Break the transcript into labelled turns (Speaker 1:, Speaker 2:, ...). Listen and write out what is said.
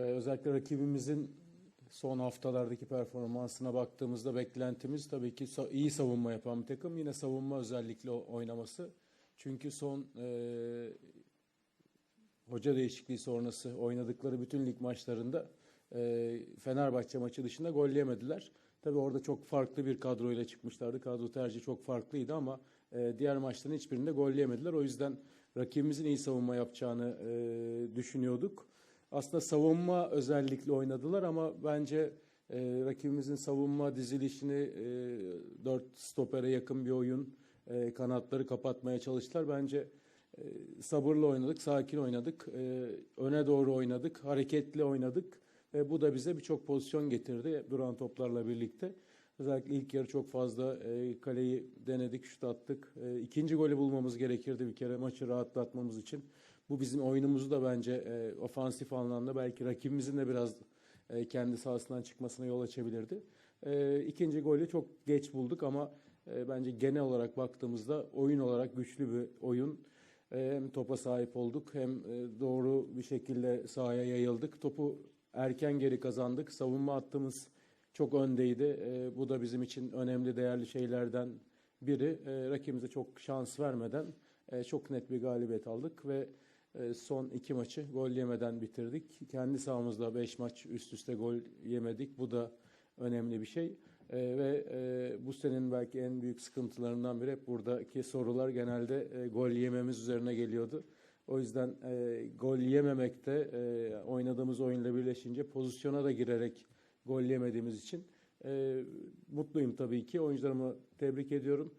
Speaker 1: Ee, özellikle rakibimizin son haftalardaki performansına baktığımızda beklentimiz tabii ki iyi savunma yapan bir takım. Yine savunma özellikle oynaması. Çünkü son e, hoca değişikliği sonrası oynadıkları bütün lig maçlarında e, Fenerbahçe maçı dışında gol yemediler. Tabii orada çok farklı bir kadroyla çıkmışlardı. Kadro tercihi çok farklıydı ama e, diğer maçların hiçbirinde gol yemediler. O yüzden rakibimizin iyi savunma yapacağını e, düşünüyorduk. Aslında savunma özellikle oynadılar ama bence e, rakibimizin savunma dizilişini e, 4 stopere yakın bir oyun e, kanatları kapatmaya çalıştılar. Bence e, sabırlı oynadık, sakin oynadık, e, öne doğru oynadık, hareketli oynadık ve bu da bize birçok pozisyon getirdi duran toplarla birlikte. Özellikle ilk yarı çok fazla e, kaleyi denedik, şut attık. E, ikinci golü bulmamız gerekirdi bir kere maçı rahatlatmamız için. Bu bizim oyunumuzu da bence e, ofansif anlamda belki rakibimizin de biraz e, kendi sahasından çıkmasına yol açabilirdi. E, ikinci golü çok geç bulduk ama e, bence genel olarak baktığımızda oyun olarak güçlü bir oyun. E, hem topa sahip olduk hem e, doğru bir şekilde sahaya yayıldık. Topu erken geri kazandık. Savunma hattımız çok öndeydi. E, bu da bizim için önemli, değerli şeylerden biri. E, rakibimize çok şans vermeden e, çok net bir galibiyet aldık ve e, son iki maçı gol yemeden bitirdik. Kendi sahamızda beş maç üst üste gol yemedik. Bu da önemli bir şey. E, ve e, bu senenin belki en büyük sıkıntılarından biri hep buradaki sorular genelde e, gol yememiz üzerine geliyordu. O yüzden e, gol yememekte e, oynadığımız oyunla birleşince pozisyona da girerek gol yemediğimiz için e, mutluyum tabii ki. Oyuncularımı tebrik ediyorum.